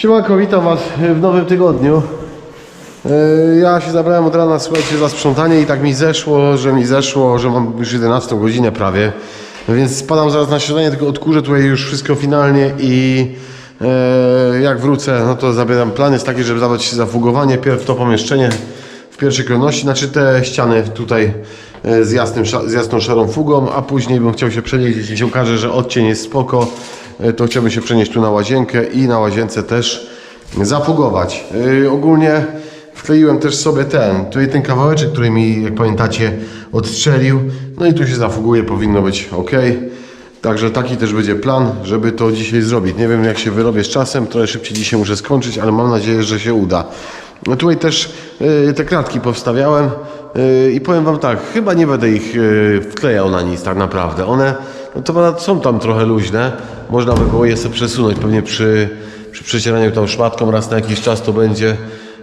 Siemanko, witam Was w nowym tygodniu. E, Ja się zabrałem od rana, słuchajcie, za sprzątanie i tak mi zeszło, że mi zeszło, że mam już 11 godzinę prawie. Więc spadam zaraz na śniadanie, tylko odkurzę tutaj już wszystko finalnie i e, jak wrócę, no to zabieram. Plan jest taki, żeby zabrać się za fugowanie, pierw to pomieszczenie w pierwszej kolejności, znaczy te ściany tutaj e, z, jasnym, z jasną szarą fugą, a później bym chciał się przenieść, jeśli się okaże, że odcień jest spoko, to chciałbym się przenieść tu na łazienkę i na łazience też zafugować. Yy, ogólnie wkleiłem też sobie ten, tutaj ten kawałeczek, który mi, jak pamiętacie, odstrzelił. No i tu się zafuguje, powinno być ok. Także taki też będzie plan, żeby to dzisiaj zrobić. Nie wiem jak się wyrobię z czasem, trochę szybciej dzisiaj muszę skończyć, ale mam nadzieję, że się uda. No tutaj też yy, te kratki powstawiałem yy, i powiem Wam tak, chyba nie będę ich yy, wklejał na nic tak naprawdę. One no to są tam trochę luźne, można by było je sobie przesunąć, pewnie przy, przy przecieraniu tą szmatką raz na jakiś czas to będzie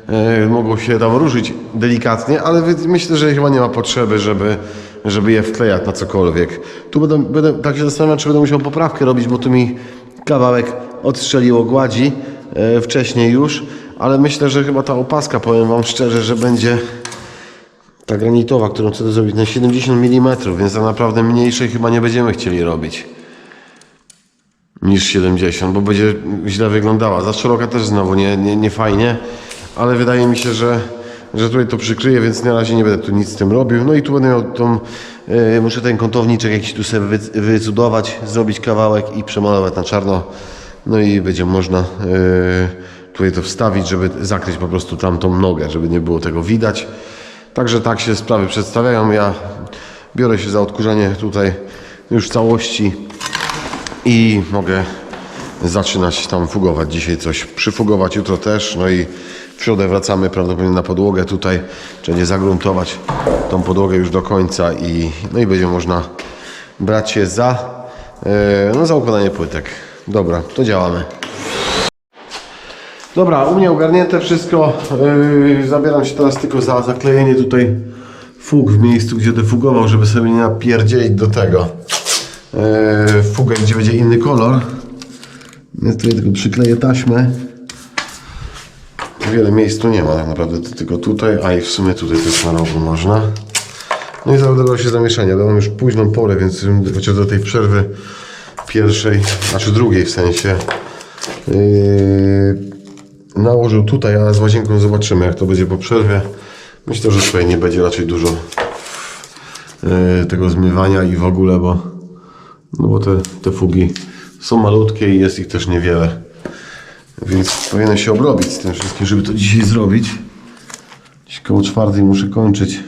e, mogło się tam ruszyć delikatnie, ale myślę, że chyba nie ma potrzeby, żeby, żeby je wklejać na cokolwiek. Tu będę, będę tak się zastanawiam, czy będę musiał poprawkę robić, bo tu mi kawałek odstrzeliło gładzi e, wcześniej już, ale myślę, że chyba ta opaska, powiem Wam szczerze, że będzie ta granitowa, którą chcę zrobić na 70 mm, więc tak naprawdę mniejszej chyba nie będziemy chcieli robić niż 70, bo będzie źle wyglądała. Za szeroka też znowu nie, nie, nie fajnie, ale wydaje mi się, że, że tutaj to przykryję, więc na razie nie będę tu nic z tym robił. No i tu będę miał tą, yy, muszę ten kątowniczek jakiś tu sobie wy, wycudować, zrobić kawałek i przemalować na czarno. No i będzie można yy, tutaj to wstawić, żeby zakryć po prostu tamtą nogę, żeby nie było tego widać. Także tak się sprawy przedstawiają. Ja biorę się za odkurzanie tutaj już całości i mogę zaczynać tam fugować. Dzisiaj coś przyfugować, jutro też. No i w środę wracamy prawdopodobnie na podłogę tutaj. Trzeba zagruntować tą podłogę już do końca i, no i będzie można brać się za, e, no, za układanie płytek. Dobra, to działamy. Dobra, u mnie ogarnięte wszystko. Yy, zabieram się teraz tylko za zaklejenie tutaj fug w miejscu, gdzie defugował, żeby sobie nie napierdzielić do tego yy, fugę, gdzie będzie inny kolor. Więc tutaj tylko przykleję taśmę. Wiele miejsc tu nie ma tak naprawdę, to tylko tutaj, a i w sumie tutaj też na rogu można. No i zarobiło się zamieszanie, mam już późną porę, więc chociaż do tej przerwy pierwszej, znaczy drugiej w sensie, yy, nałożył tutaj, a z łazienką zobaczymy jak to będzie po przerwie. Myślę, że tutaj nie będzie raczej dużo yy, tego zmywania i w ogóle, bo, no bo te, te fugi są malutkie i jest ich też niewiele. Więc powinienem się obrobić z tym wszystkim, żeby to dzisiaj zrobić. Dziś koło czwartej muszę kończyć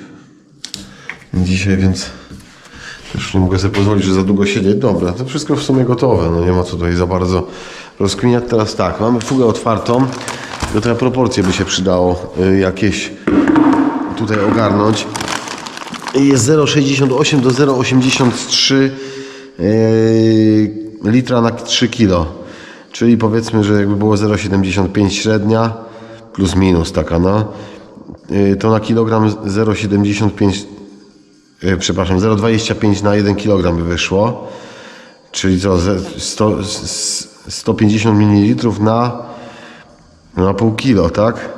dzisiaj, więc też nie mogę sobie pozwolić, że za długo siedzieć. Dobra, to wszystko w sumie gotowe, no nie ma co tutaj za bardzo rozkminiać. Teraz tak, mamy fugę otwartą, do tej proporcje by się przydało y, jakieś tutaj ogarnąć. Jest 0,68 do 0,83 yy, litra na 3 kg. Czyli powiedzmy, że jakby było 0,75 średnia, plus minus taka no, yy, to na kilogram 0,75 yy, przepraszam, 0,25 na 1 kg by wyszło. Czyli co, ze 100, s- 150 ml na, na pół kilo, tak?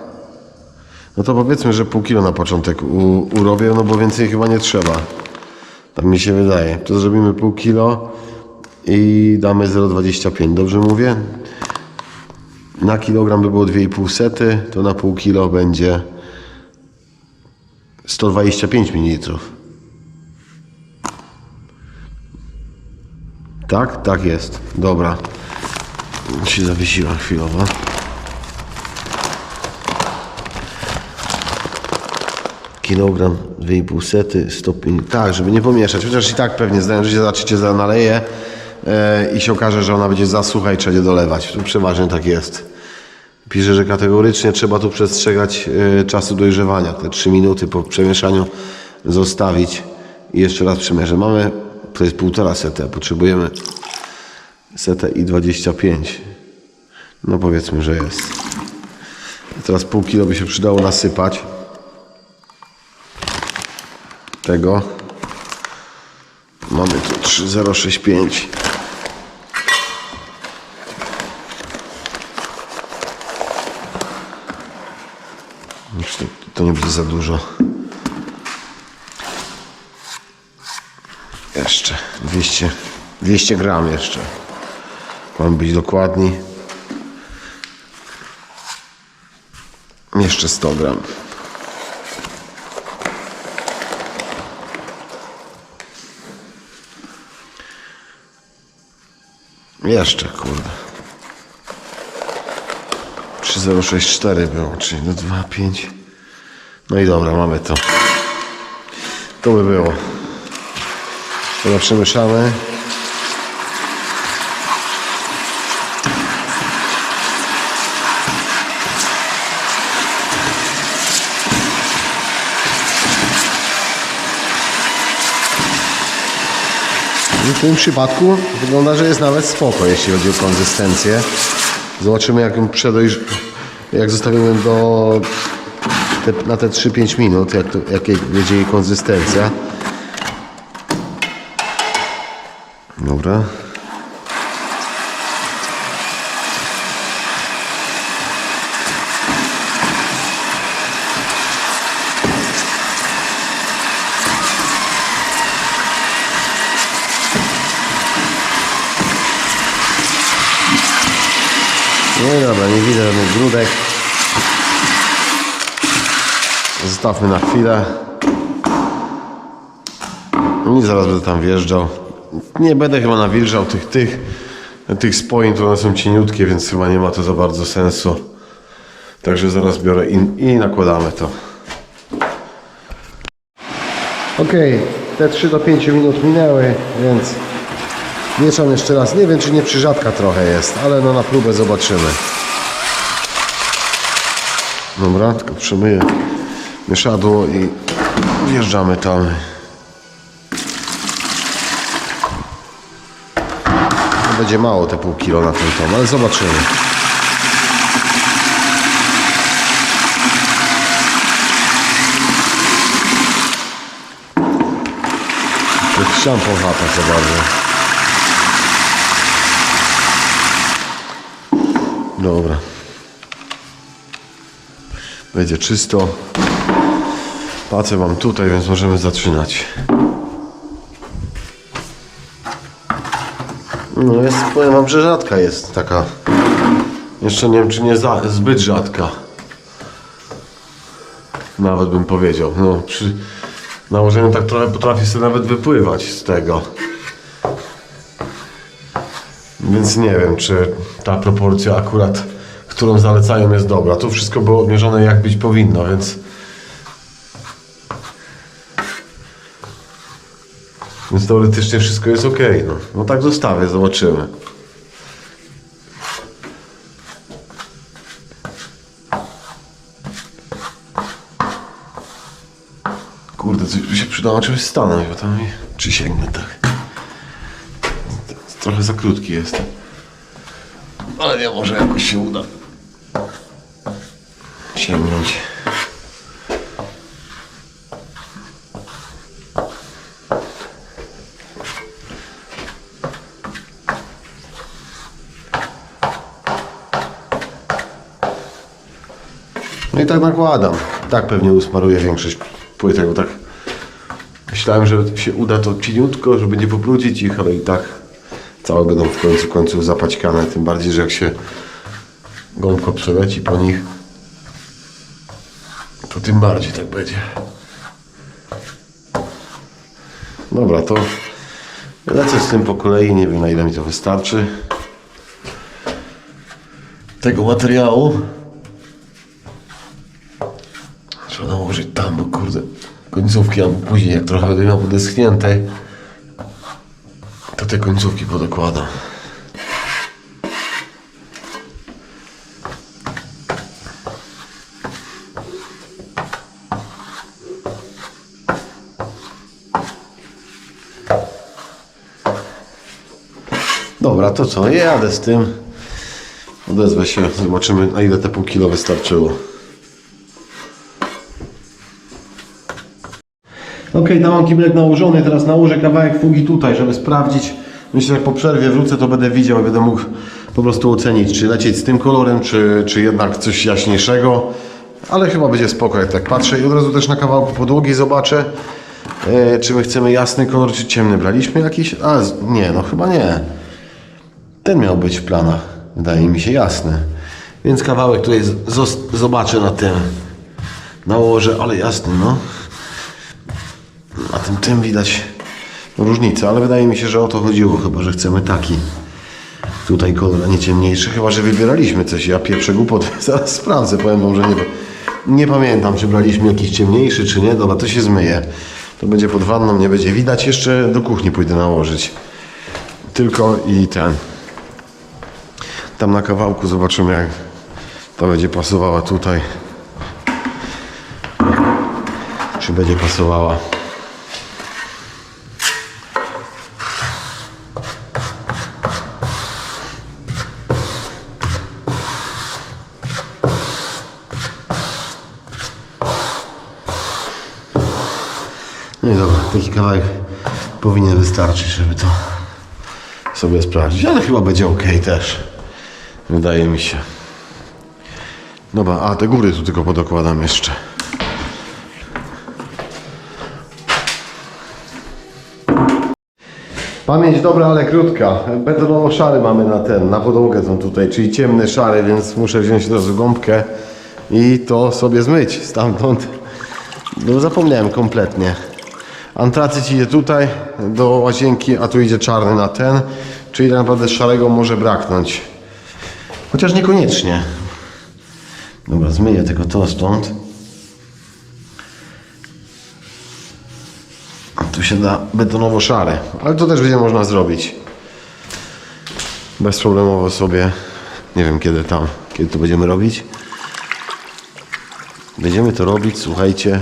No to powiedzmy, że pół kilo na początek u, urobię, no bo więcej chyba nie trzeba. Tak mi się wydaje. To zrobimy pół kilo i damy 0,25. Dobrze mówię? Na kilogram by było 2,5 sety, to na pół kilo będzie 125 ml. Tak? Tak jest. Dobra. Się zawiesiła chwilowo. Kilogram, 2,5 sety, stopień. Tak, żeby nie pomieszać. Chociaż i tak pewnie zdają, że się zaczniecie za naleje e, i się okaże, że ona będzie za sucha i trzeba je dolewać. Tu przeważnie tak jest. Pisze, że kategorycznie trzeba tu przestrzegać e, czasu dojrzewania. Te 3 minuty po przemieszaniu zostawić i jeszcze raz przemierzę. Mamy, to jest półtora setę, potrzebujemy setę i 25. No powiedzmy, że jest. Teraz pół kilo by się przydało nasypać tego. Mamy tu 3065. Już to, to nie będzie za dużo. Jeszcze 200, 200 gram jeszcze. Mam być dokładni. Jeszcze 100 gram. Jeszcze, kurde. 3064 było, czyli do 25. No i dobra, mamy to. To by było. Dobra, przemieszamy. W tym przypadku wygląda, że jest nawet spoko, jeśli chodzi o konsystencję. Zobaczymy, jak ją jak zostawimy do te, na te 3-5 minut, jak to, jakie będzie jej konsystencja. Dobra. No i dobra, grudek. Zostawmy na chwilę. I zaraz będę tam wjeżdżał. Nie będę chyba nawilżał tych, tych, tych spojin, to one są cieniutkie, więc chyba nie ma to za bardzo sensu. Także zaraz biorę i, i nakładamy to. Ok, te 3 do 5 minut minęły, więc mieszam jeszcze raz. Nie wiem, czy nie przyrzadka trochę jest, ale no na próbę zobaczymy. Dobra, tylko przemyję mieszadło i wjeżdżamy tam. Będzie mało te pół kilo na ten tom, ale zobaczymy. Chciałem powapać za bardzo. Dobra. Będzie czysto. Pacę mam tutaj, więc możemy zaczynać. No jest, powiem wam, że rzadka jest taka. Jeszcze nie wiem, czy nie za, zbyt rzadka. Nawet bym powiedział. No, przy nałożeniu tak trochę potrafi sobie nawet wypływać z tego. Więc nie wiem, czy ta proporcja akurat, którą zalecają jest dobra. Tu wszystko było odmierzone jak być powinno, więc... Więc teoretycznie wszystko jest ok. No, no tak zostawię, zobaczymy. Kurde, coś by się przydało czegoś stanąć, bo tam mi... Tak? Trochę za krótki jest. Ale nie, może jakoś się uda. Sięgnąć. No i tak nakładam. Tak pewnie usmaruję większość płytek, bo tak myślałem, że się uda to cieniutko, żeby nie pobrudzić ich, ale i tak całe będą w końcu końców zapaćkane, tym bardziej, że jak się gąbko przeleci po nich, tym bardziej tak będzie. Dobra, to lecę z tym po kolei, nie wiem na ile mi to wystarczy tego materiału. Trzeba nałożyć tam, bo kurde, końcówki albo później, jak trochę będę miał podeschnięte, to te końcówki podokładam. Dobra, to co? Jadę z tym. Odezwę się, zobaczymy na ile te pół kilo wystarczyło. Ok, tam mam kibelek nałożony, teraz nałożę kawałek fugi tutaj, żeby sprawdzić. Myślę, że jak po przerwie wrócę, to będę widział będę mógł po prostu ocenić, czy lecieć z tym kolorem, czy, czy jednak coś jaśniejszego. ale chyba będzie spoko, jak tak patrzę. I od razu też na kawałku podłogi zobaczę, e, czy my chcemy jasny kolor, czy ciemny. Braliśmy jakiś? A, nie, no chyba nie. Ten miał być w planach. Wydaje mi się jasny. Więc kawałek tutaj zobaczę na tym. Nałożę, ale jasny, no. Na tym tym widać różnicę, ale wydaje mi się, że o to chodziło, chyba że chcemy taki tutaj kolor, a nie ciemniejszy, chyba że wybieraliśmy coś. Ja pieprzę głupot, zaraz sprawdzę, powiem wam, że nie, nie pamiętam, czy braliśmy jakiś ciemniejszy, czy nie. Dobra, to się zmyje. To będzie pod wanną, nie będzie widać. Jeszcze do kuchni pójdę nałożyć. Tylko i ten. Tam na kawałku zobaczymy, jak to będzie pasowała tutaj. Czy będzie pasowała. No i dobra, taki kawałek powinien wystarczyć, żeby to sobie sprawdzić, ale chyba będzie ok też. Wydaje mi się. Dobra, a te góry tu tylko podokładam jeszcze. Pamięć dobra, ale krótka. Betonowo szary mamy na ten, na podłogę tą tutaj, czyli ciemny szary, więc muszę wziąć od razu gąbkę i to sobie zmyć stamtąd. No zapomniałem kompletnie. Antracyt idzie tutaj do łazienki, a tu idzie czarny na ten, czyli tak naprawdę szarego może braknąć. Chociaż niekoniecznie. Dobra, zmyję tylko to stąd. Tu się da betonowo szary, ale to też będzie można zrobić. Bezproblemowo sobie. Nie wiem kiedy tam, kiedy to będziemy robić. Będziemy to robić, słuchajcie,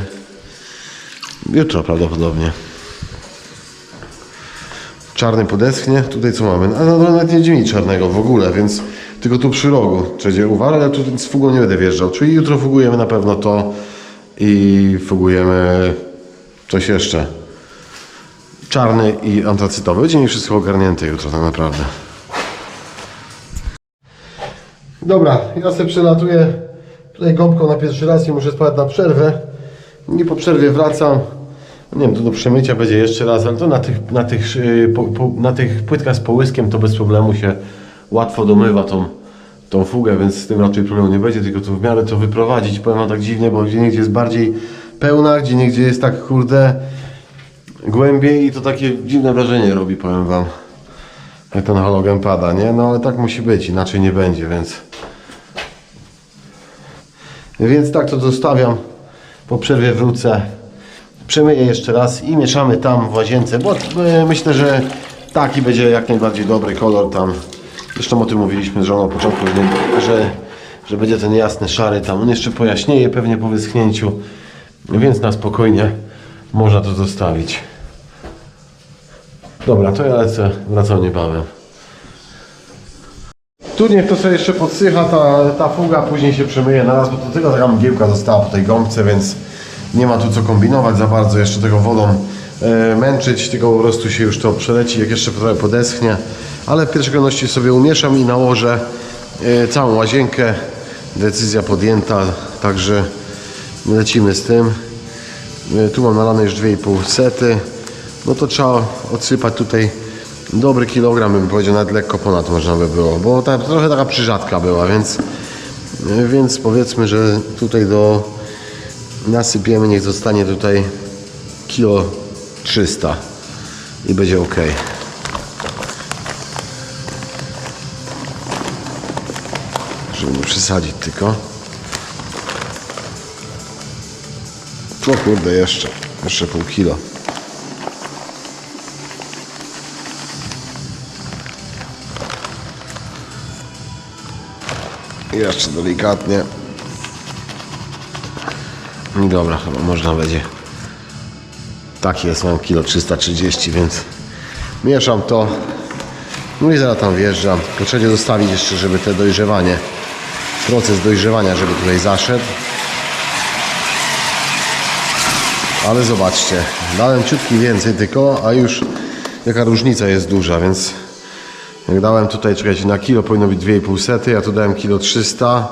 jutro prawdopodobnie. Czarny podeschnie, tutaj co mamy? A no, nawet nie będzie czarnego w ogóle, więc tylko tu przy rogu trzeba uważać, ale tu z fugą nie będę wjeżdżał. Czyli jutro fugujemy na pewno to i fugujemy coś jeszcze. Czarny i antracytowy. Będzie mi wszystko ogarnięte jutro tak naprawdę. Dobra, ja sobie przelatuję tutaj gąbką na pierwszy raz i muszę spać na przerwę. I po przerwie wracam. Nie wiem, to do przemycia będzie jeszcze raz, ale to na tych, na tych, po, na tych płytkach z połyskiem to bez problemu się łatwo domywa tą, tą fugę, więc z tym raczej problemu nie będzie, tylko to w miarę to wyprowadzić. Powiem wam tak dziwnie, bo gdzie niegdzie jest bardziej pełna, gdzie niegdzie jest tak kurde głębiej i to takie dziwne wrażenie robi, powiem wam. Jak ten halogen pada, nie? No ale tak musi być, inaczej nie będzie, więc... Więc tak to zostawiam. Po przerwie wrócę. Przemyję jeszcze raz i mieszamy tam w łazience, bo e, myślę, że taki będzie jak najbardziej dobry kolor tam. Zresztą o tym mówiliśmy z żoną na początku, że, że będzie ten jasny, szary tam. On jeszcze pojaśnieje pewnie po wyschnięciu, więc na spokojnie można to zostawić. Dobra, to ja lecę, wracam niebawem. Tu niech to sobie jeszcze podsycha ta, ta fuga, później się przemyje na raz, bo to tylko taka mgiełka została po tej gąbce, więc nie ma tu co kombinować za bardzo, jeszcze tego wodą e, męczyć, tylko po prostu się już to przeleci, jak jeszcze trochę podeschnie, ale w pierwszej kolejności sobie umieszam i nałożę e, całą łazienkę, decyzja podjęta, także lecimy z tym. E, Tu mam nalane już 2,5 sety, no to trzeba odsypać tutaj dobry kilogram, bym powiedział, nawet lekko ponad można by było, bo ta, trochę taka przyrzadka była, więc, więc powiedzmy, że tutaj do nasypiemy, niech zostanie tutaj kilo 300 i będzie ok. Żeby nie przesadzić tylko. O kurde, jeszcze, jeszcze pół kilo. Jeszcze delikatnie. I dobra, chyba można będzie. Tak jest, mam kilo 330, więc mieszam to. No i zaraz tam wjeżdżam. Trzeba zostawić jeszcze, żeby te dojrzewanie, proces dojrzewania, żeby tutaj zaszedł. Ale zobaczcie, dałem ciutki więcej tylko, a już jaka różnica jest duża, więc jak dałem tutaj, czekajcie, na kilo powinno być 2,5 sety, ja tu dałem kilo 300,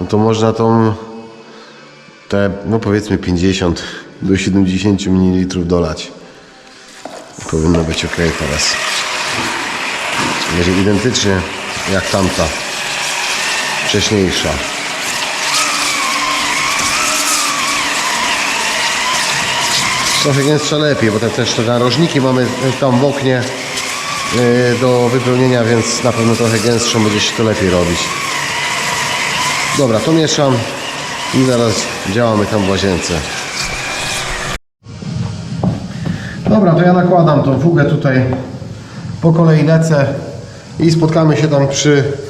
no to można tą te, no powiedzmy 50 do 70 ml dolać. Powinno być ok teraz. Będzie identycznie jak tamta wcześniejsza. Trochę gęstsza lepiej, bo te też te narożniki mamy tam w oknie yy, do wypełnienia, więc na pewno trochę gęstszą będzie się to lepiej robić. Dobra, to mieszam i zaraz działamy tam w łazience. Dobra, to ja nakładam tą fugę tutaj po kolei lecę i spotkamy się tam przy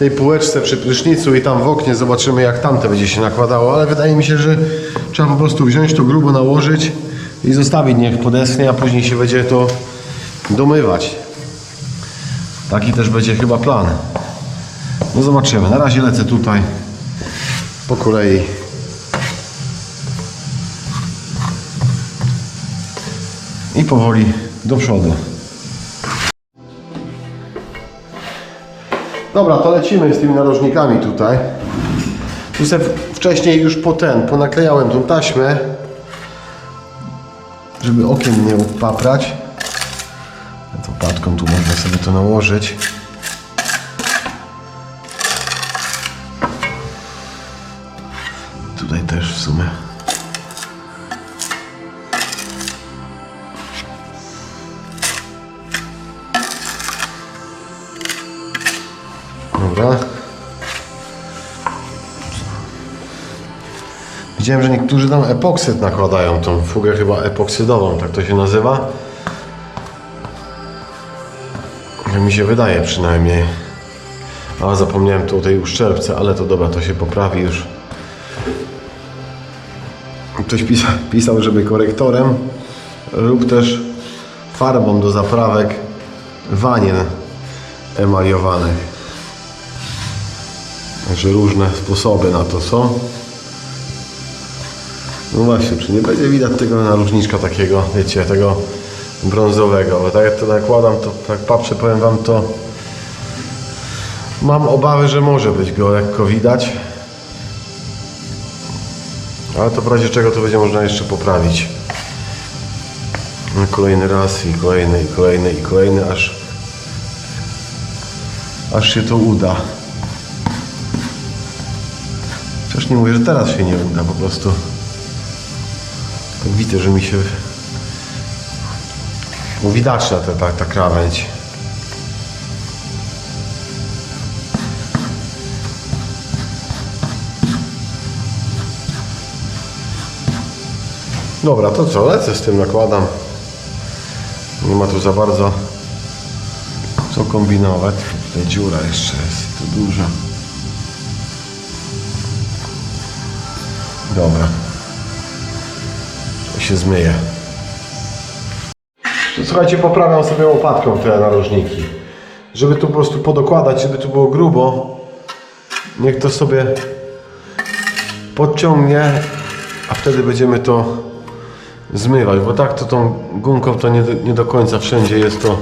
tej półeczce, przy prysznicu i tam w oknie zobaczymy jak tamte będzie się nakładało, ale wydaje mi się, że trzeba po prostu wziąć to grubo nałożyć i zostawić niech podeschnie, a później się będzie to domywać. Taki też będzie chyba plan. No zobaczymy. Na razie lecę tutaj po kolei. I powoli do przodu. Dobra, to lecimy z tymi narożnikami tutaj. Tu sobie wcześniej już po ten, ponaklejałem tą taśmę, żeby okien nie upaprać. Tą patką tu można sobie to nałożyć. Tutaj też w sumie. Dobra. Widziałem, że niektórzy tam epoksyd nakładają, tą fugę chyba epoksydową, tak to się nazywa. Jak mi się wydaje przynajmniej. A zapomniałem tu o tej uszczerbce, ale to dobra, to się poprawi już. Ktoś pisał, żeby korektorem lub też farbą do zaprawek wanien emaliowanych. Także różne sposoby na to są. No właśnie, czy nie będzie widać tego narożniczka takiego, wiecie, tego brązowego, bo tak jak to nakładam, to tak patrzę, powiem wam, to mam obawy, że może być go lekko widać. Ale to w razie czego to będzie można jeszcze poprawić. Kolejny raz i kolejny, i kolejny, i kolejny, aż aż się to uda. Nie mówię, że teraz się nie uda, po prostu tak widzę, że mi się widoczna ta, ta, ta krawędź. Dobra, to co, lecę z tym, nakładam. Nie ma tu za bardzo co kombinować. Tutaj dziura jeszcze jest, to duża. Dobra. To się zmyje. Słuchajcie, poprawiam sobie łopatką te narożniki. Żeby tu po prostu podokładać, żeby tu było grubo. Niech to sobie podciągnie, a wtedy będziemy to zmywać, bo tak to tą gumką to nie nie do końca wszędzie jest to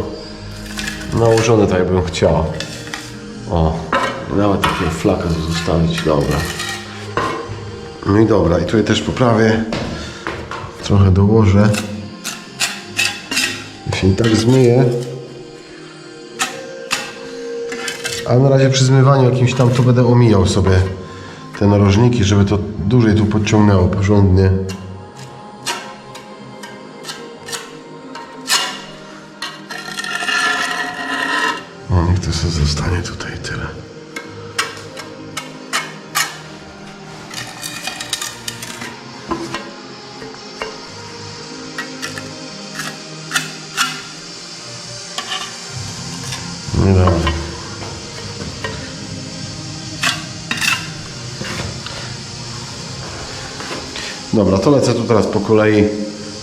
nałożone tak jakbym chciał. O, nawet takiego flaka zostawić, dobra. No i dobra, i tutaj też poprawię. Trochę dołożę. Jeśli tak zmyję. A na razie przy zmywaniu jakimś tam to będę omijał sobie te narożniki, żeby to dłużej tu podciągnęło porządnie. No niech to sobie zostanie tutaj tyle. Dobra, to lecę tu teraz po kolei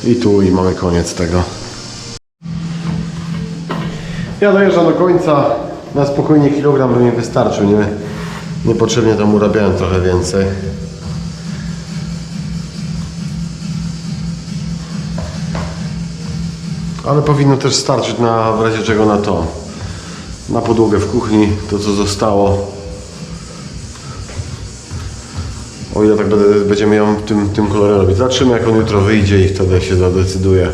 i tu i mamy koniec tego. Ja dojeżdżam do końca. Na spokojnie kilogram by mi wystarczył. Nie, niepotrzebnie tam urabiałem trochę więcej. Ale powinno też starczyć na w razie czego na to. Na podłogę w kuchni, to co zostało. O ile tak będę, będziemy ją tym, tym kolorem robić. Zobaczymy jak on jutro wyjdzie i wtedy się zadecyduje.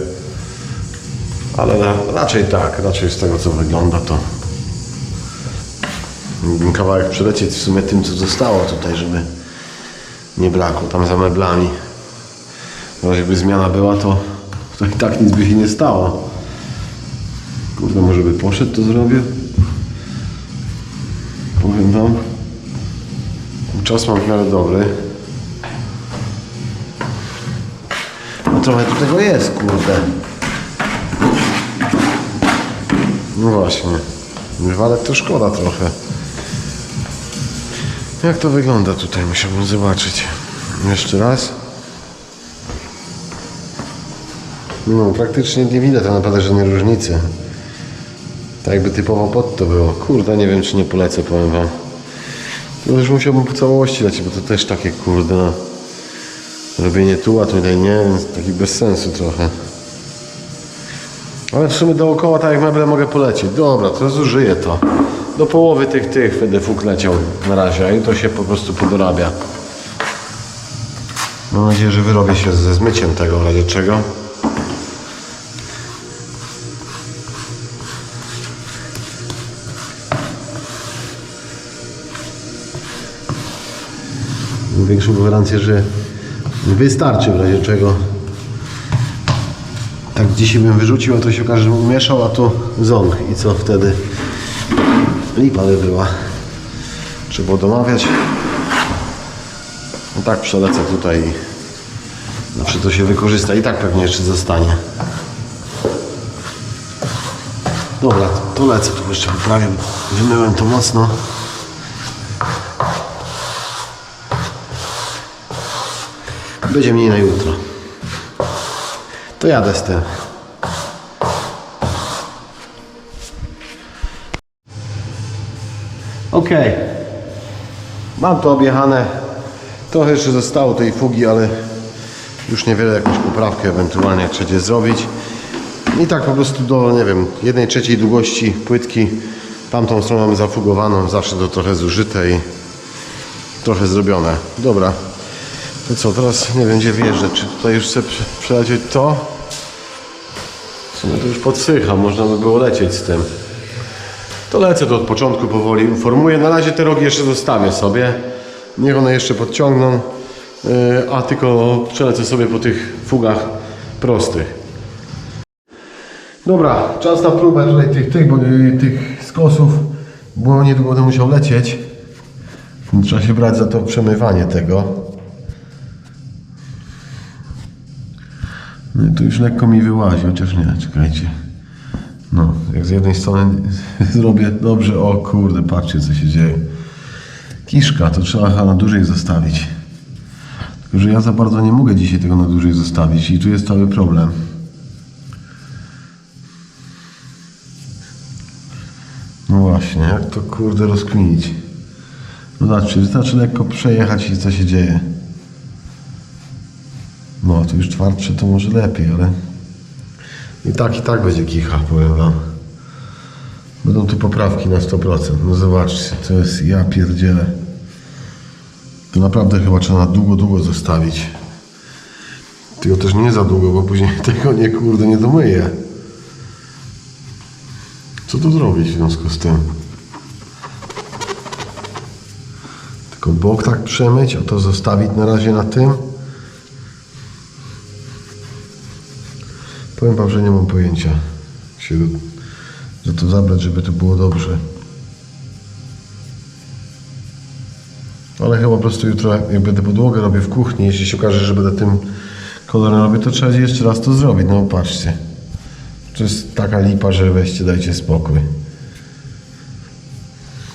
Ale ra, raczej tak, raczej z tego co wygląda to mógłbym kawałek przelecieć w sumie tym co zostało tutaj, żeby nie brakło tam za meblami. W razie by zmiana była to, to i tak nic by się nie stało. Kurde, może by poszedł to zrobił? Powiem wam. Czas mam w miarę dobry. Trochę tu tego jest, kurde. No właśnie. Wywalek to szkoda trochę. Jak to wygląda tutaj? Musiałbym zobaczyć. Jeszcze raz. No, praktycznie nie widać tak naprawdę żadnej różnicy. Tak jakby typowo pod to było. Kurde, nie wiem czy nie polecę, powiem wam. To już musiałbym po całości lecieć, bo to też takie kurde no. Robienie tu, a tutaj nie, więc taki bez sensu trochę. Ale w sumie dookoła tak jak meble mogę polecieć. Dobra, to zużyję to. Do połowy tych tych będę fuk leciał na razie, a jutro się po prostu podorabia. Mam nadzieję, że wyrobię się ze zmyciem tego w razie czego. Większą gwarancję, że wystarczy w razie czego. Tak dzisiaj bym wyrzucił, a to się okaże, że mieszał, a to ząg. I co wtedy? Lipa by była. Trzeba domawiać. No tak przelecę tutaj zawsze to się wykorzysta. I tak pewnie jeszcze zostanie. Dobra, to lecę tu jeszcze poprawię. Wymyłem to mocno. Będzie mniej na jutro. To jadę z tym. Ok. Mam to objechane. Trochę jeszcze zostało tej fugi, ale już niewiele jakąś poprawkę ewentualnie trzecie zrobić. I tak po prostu do, nie wiem, jednej trzeciej długości płytki. Tamtą stronę mamy zafugowaną, zawsze to trochę zużyte i trochę zrobione. Dobra. To co, teraz nie wiem gdzie wjeżdżać. Czy tutaj już chcę prze- przelecieć to? W sumie to już podsycha, można by było lecieć z tym. To lecę to od początku powoli, uformuję. Na razie te rogi jeszcze zostawię sobie. Niech one jeszcze podciągną. Yy, A tylko przelecę sobie po tych fugach prostych. Dobra, czas na próbę tutaj tych, tych, yy, tych skosów, bo niedługo będę musiał lecieć. Trzeba się brać za to przemywanie tego. No i tu już lekko mi wyłazi, chociaż nie, czekajcie. No, jak z jednej strony zrobię dobrze, o kurde, patrzcie co się dzieje. Kiszka, to trzeba chyba na dłużej zostawić. Tylko, że ja za bardzo nie mogę dzisiaj tego na dłużej zostawić i tu jest cały problem. No właśnie, jak to kurde rozkminić? No zobaczcie, wystarczy lekko przejechać i co się dzieje. No, to już twardsze to może lepiej, ale i tak, i tak będzie kicha, powiem wam. Będą tu poprawki na 100%. No zobaczcie, to jest, ja pierdzielę. To naprawdę chyba trzeba długo, długo zostawić. Tylko też nie za długo, bo później tego nie, kurde, nie domyję. Co tu zrobić w związku z tym? Tylko bok tak przemyć, a to zostawić na razie na tym. Powiem wam, że nie mam pojęcia, się, że to zabrać, żeby to było dobrze. Ale chyba po prostu jutro, jak będę podłogę robię w kuchni, jeśli się okaże, że będę tym kolorem robić, to trzeba jeszcze raz to zrobić. No patrzcie. To jest taka lipa, że weźcie, dajcie spokój.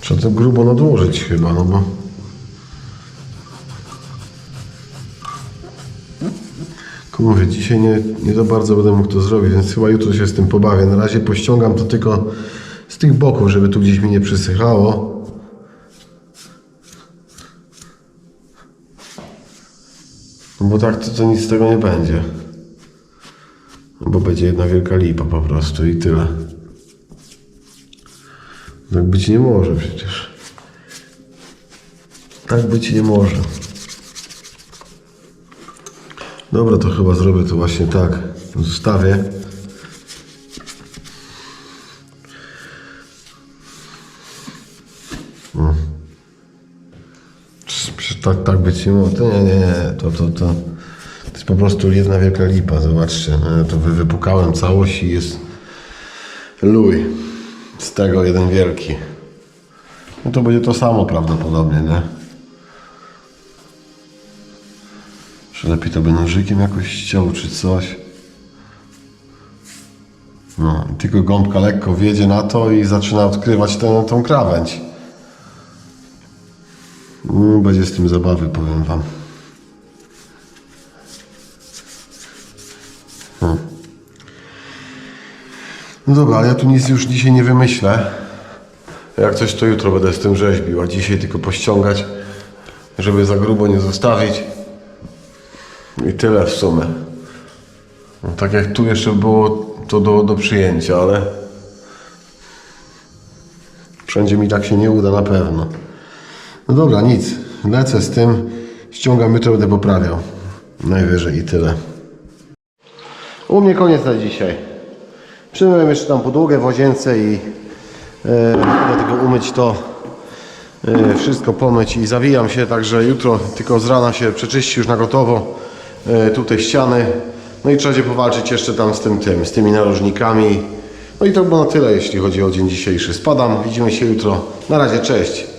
Trzeba to grubo nadłożyć chyba, no bo... Mówię, dzisiaj nie, nie za bardzo będę mógł to zrobić, więc chyba jutro się z tym pobawię. Na razie pościągam to tylko z tych boków, żeby tu gdzieś mi nie przysychało. No bo tak to, to nic z tego nie będzie. No bo będzie jedna wielka lipa po prostu i tyle. Tak być nie może przecież. Tak być nie może. Dobra, to chyba zrobię to właśnie tak. Zostawię. Mm. Przecież tak, tak być nie może. To nie, nie, nie. To, to, to, to jest po prostu jedna wielka lipa. Zobaczcie. no, to wy- wypukałem całość i jest luj. Z tego jeden wielki. No to będzie to samo prawdopodobnie, nie? Lepiej to by nożykiem jakoś ściął czy coś. No, tylko gąbka lekko wjedzie na to i zaczyna odkrywać tę, tą krawędź. Mm, Będzie z tym zabawy, powiem wam. Hmm. No dobra, ale ja tu nic już dzisiaj nie wymyślę. Jak coś, to jutro będę z tym rzeźbił, a dzisiaj tylko pościągać, żeby za grubo nie zostawić. I tyle w sumie. No, tak jak tu jeszcze było to do, do przyjęcia, ale wszędzie mi tak się nie uda na pewno. No dobra, nic. Lecę z tym. Ściągam jutro, będę poprawiał. Najwyżej i tyle. U mnie koniec na dzisiaj. Przymyłem jeszcze tam podłogę w łazience i e, dlatego umyć to e, wszystko pomyć i zawijam się, także jutro tylko z rana się przeczyści już na gotowo tutaj ściany. No i trzeba będzie powalczyć jeszcze tam z tym, tym, z tymi narożnikami. No i to było na tyle, jeśli chodzi o dzień dzisiejszy. Spadam, widzimy się jutro. Na razie, cześć.